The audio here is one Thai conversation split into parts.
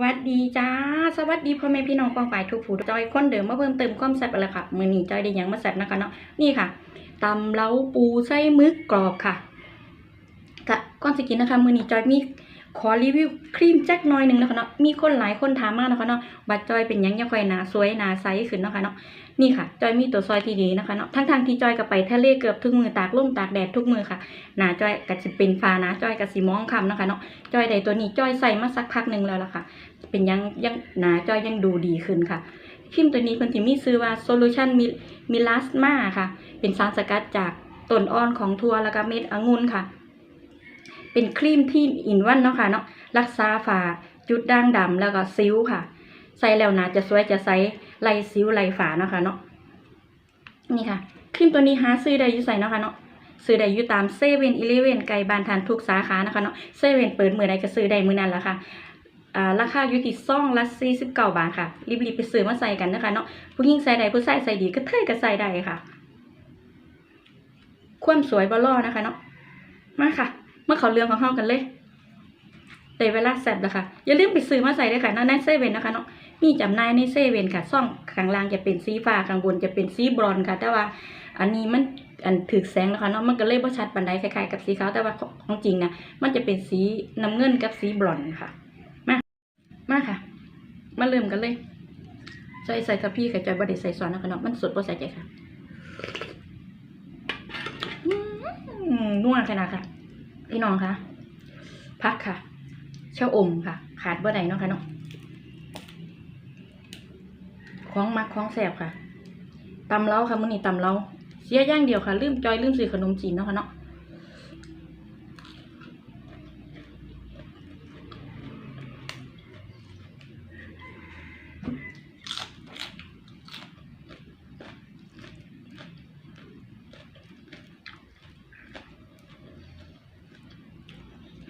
วัสดีจ้า สวัสดีพ่อแม่พี่น้องกองฝ่ายทุกผู้จอยคนเดิมมาเพิ่มเติมความแซ่บอะไรค่ะ มือหนีจอยได้ยังมาแซ่บนะคะเนาะ นี่ค่ะตำเล้าปูไส้มึกกรอบค่ะกะก้อนสกินนะคะ มือหนีจอยมี ขอรีวิวครีมแจ็คหน้อยหนึ่งนะคะเนาะมีคนหลายคนถามมากนะคะเนาะบัดจอยเป็นยังยังค่อยหนาสวยหนาใสขึ้นนะคะเนาะนี่ค่ะ จอยมีตัวซอยที่ดีนะคะเนาะทั้งทางที่จอยกับไปทะเลเกือบทุกมือตากล่มตากแดดทุกมือค่ะหนาจอยกับสิเป็นฟ้านะจอยกับสีมองคำนะคะเนาะจอยใดตัวนี้จอยใส่มาสักพักหนึ่งแล้วล่ะค่ะ เป็นยังยังหนาจอยยังดูดีขึ้นค่ะครีมตัวนี้เพิ่นมีชื่อว่า Solution Milasma ค่ะ เป็นสารสกัดจากต้นอ่อนของถั่วแล้วก็เม็ดองุ่นค่ะ เป็นครีมที่อินวันเนาะค่ะเนาะรักษาฝาจุดด่างดำแล้วก็สิวค่ะ ใส่แล้วนาจะสวยจะใสไล่สิวไล่ฝาเนาะค่ะเนาะนี่ค่ะครีมตัวนี้หาซื้อได้ยู่ใส่เนาะค่ะเนาะซื้อได้อยู่ตามเซเว่นอีเลเว่นไกลบ้านทานทุกสาขานะคะเนาะเซเว่นเปิดมือใดก็ซื้อได้มือนั้นแหละค่ะราคาอยู่ที่ซองละ49บเก้าบาทค่ะ รีบๆไปซื้อมาใส่กันนะคะเนาะผู้หญิงใส่ได้ผู้ชายใส่ดีก็เทยก็ใส่ได้ค่ะ ความสวยบ่ล่อนะคะเนาะมาค่ะ มาเขาเรื่องของเฮากันเลยได้เวลาแซบแล้วค่ะอย่าลืมไปซื้อมาใส่ด้วยค่ะในเซเว่นนะคะเนาะมีจำหน่ายในเซเว่นค่ะซ่องข้างล่างจะเป็นสีฟ้าข้างบนจะเป็นสีบรอนค่ะ แต่ว่าอันนี้มันอันถึกแสงนะคะเนาะมันก็เลยบ่ชัดปานใดคล้ายๆกับสีขาวแต่ว่าของจริงนะมันจะเป็นสีน้ำเงินกับสีบรอนค่ะมามาค่ะ มาเริ่มกันเลยใส่ใส่กับพี่กับจอยบไดใส่ซอสนะคะเนาะมันสดบ่ใส่ใจค่ะนัวขนาดค่ะ พี่น้องค่ะพักค่ะเช่าอมค่ะ ขาดเบอร์ได้เนาะคะเนาะของมักของแสบค่ะตำเล้าค่ะมื้อนี้ตำเล้าเสียอย่างเดียวค่ะ ลืมจอยลืมซื้อขนมจีนเนาะค่ะเนาะ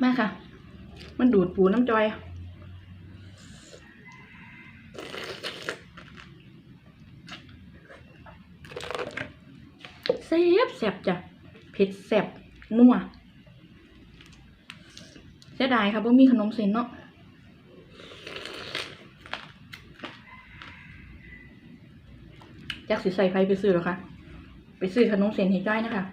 มาค่ะ มันดูด ปูน้ำจอยแซ่บแซ่บจ้ะเผ็ดแซ่บนัวเสียดายค่ะเพรามีขนมเส้นเนาะจักสิใส่ไฟไปซื้อหรอคะ ไปซื้อขนมเส้นให้จ้อยนะคะ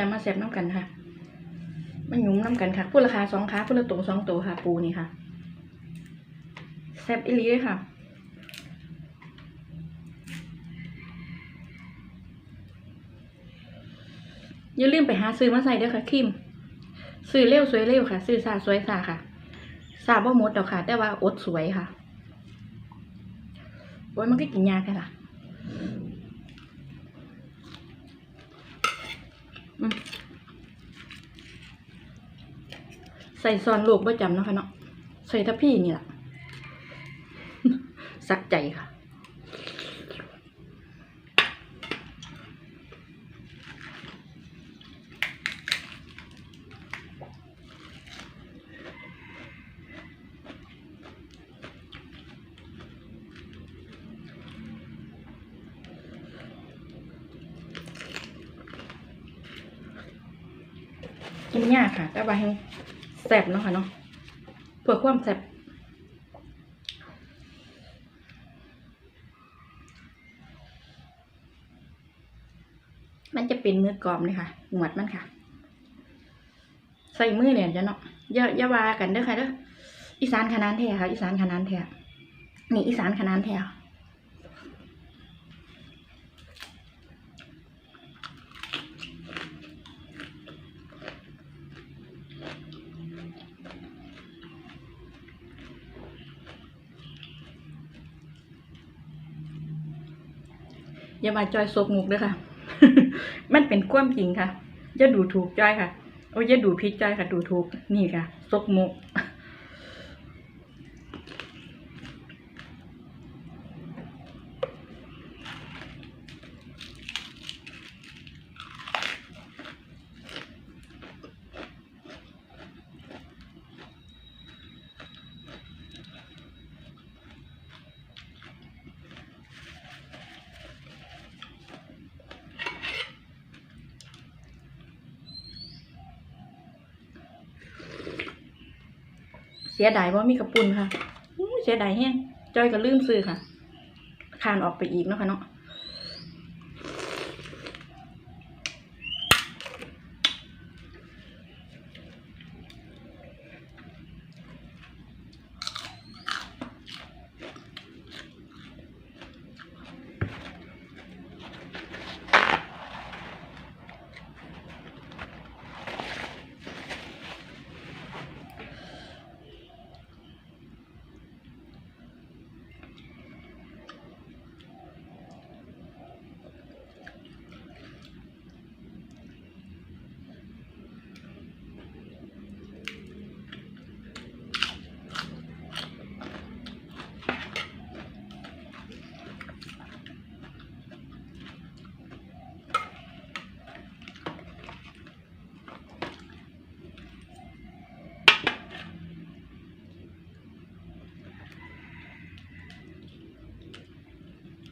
จะมาแซบน้ำกันค่ะ มันหยุ่มน้ำกันค่ะพูดราคาสองค้าพูดละตัวสองตัวค่ะ ปูนี่ค่ะแซบอีลีเลยค่ะอย่าลืมไปหาซื้อมาใส่ด้วยค่ะครีมซื้อเร็วสวยเร็วค่ะ ซื้อซาสวยซาค่ะซาบ่หมดดอกค่ะ แต่ว่าอดสวยค่ะโอ้ยมันก็กินยากแค่ล่ะ อืม ใส่ซอนลูกประจำนะคะเนาะใส่ทัพพี่นี่แหละสักใจค่ะ กินยากค่ะ แต่ว่าแห้งแซ่บเนาะค่ะเนาะเพื่อความแซ่บมันจะเป็นมือกรอบเลยค่ะ หนวดมันค่ะ ใส่มือเนี่ยจะเนาะอย่าอย่าวากันเด้อค่ะเด้ออีสานขนานแท้ค่ะ อีสานขนานแท้นี่อีสานขนานแท้ อย่ามาจอยซกมุกเด้อค่ะ มันเป็นความจริงค่ะอย่าดูถูกจอยค่ะ โอ้ยอย่าดูพิจอยค่ะ ดูถูกนี่ค่ะซกมุก อ สียดายว่ามีกระปุ่นค่ะเสียดายแห้งจอยก็ลืมซื้อค่ะคานออกไปอีกเนาะค่ะเนาะ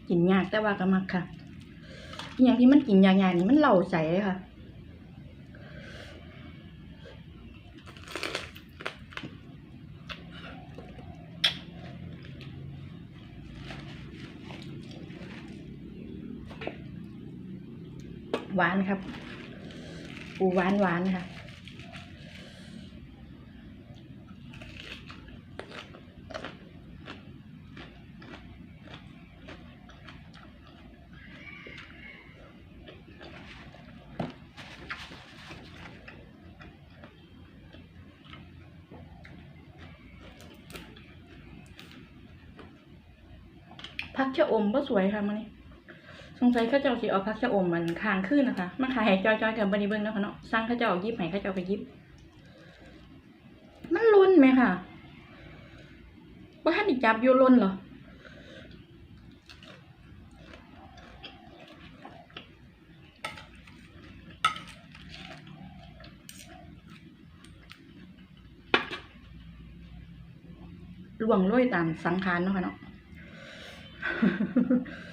กินยากแต่ว่าก็มักค่ะ อย่างที่มันกินยากๆนี่มันเหล่าใสเลยค่ะหวานครับ ปูหวานหวานๆค่ะ พักชะอมก็สวยค่ะมันนี่สงสัยข้าเจ้าสิเอาพักชะอมมันคางขึ้นนะคะ มาขายให้จอยๆกับบริเบิ้งเนาะคะเนาะสร้างข้าเจ้ายิบให้ข้าเจ้าไปยิบ มันล้นไหมค่ะว่าท่านอีจับอยู่ล้นเหรอหลวงโรยตามสังขารเนาะค่ะเนาะ thank you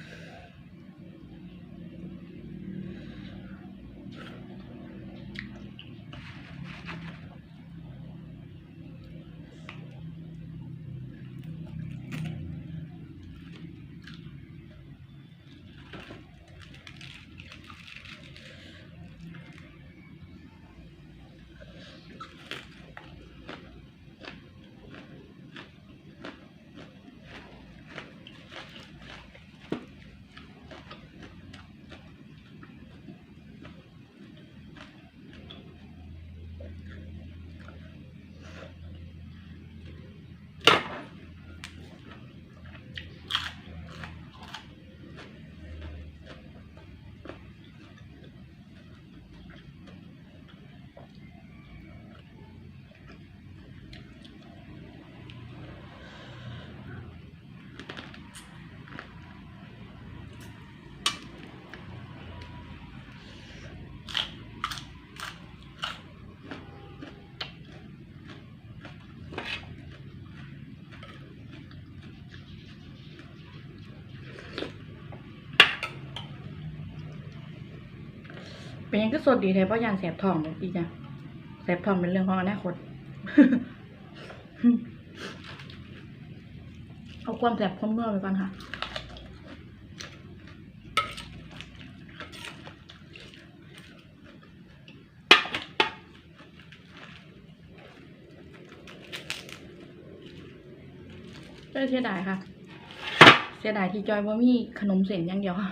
เป็นยังก็สดดีแท้เพราะยานแสบทองเลยพี่จ้ะแสบทองเป็นเรื่องของอนาคตเอาความแสบความเมื่อไปก่อนค่ะเสียดายค่ะ เสียดายที่จอยว่ามีขนมเส้นอย่างเดียวค่ะ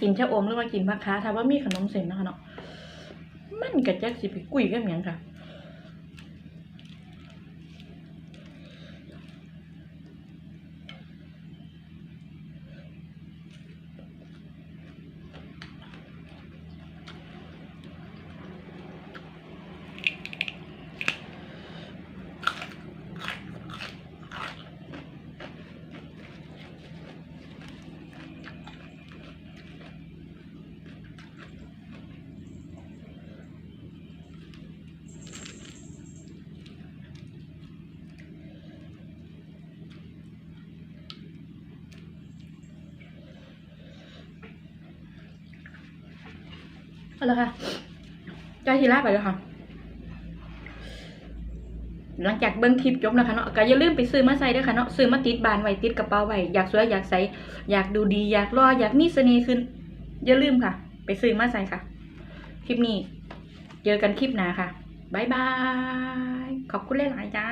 กินชะอมหรือว่ากินผักค้าถ้าว่ามีขนมเส้นนะคะเนาะมันกระแจกสิไปกุยกับหยังค่ะ เอาละค่ะจทีลาไปแล้วค่ะ หลังจากเบิ้งคลิปจบนะคะเนาะก็อย่าลืมไปซื้อมาใส่ด้วยค่ะเนาะซื้อมาติดบานไว้ติดกระเป๋าไว้อยากสวยอยากใสอยากดูดีอยากรออยากมีเสน่ห์ขึ้น อย่าลืมค่ะ ไปซื้อมาใส่ค่ะ คลิปนี้เจอกันคลิปหน้าค่ะบายบาย ขอบคุณหลายๆจ้า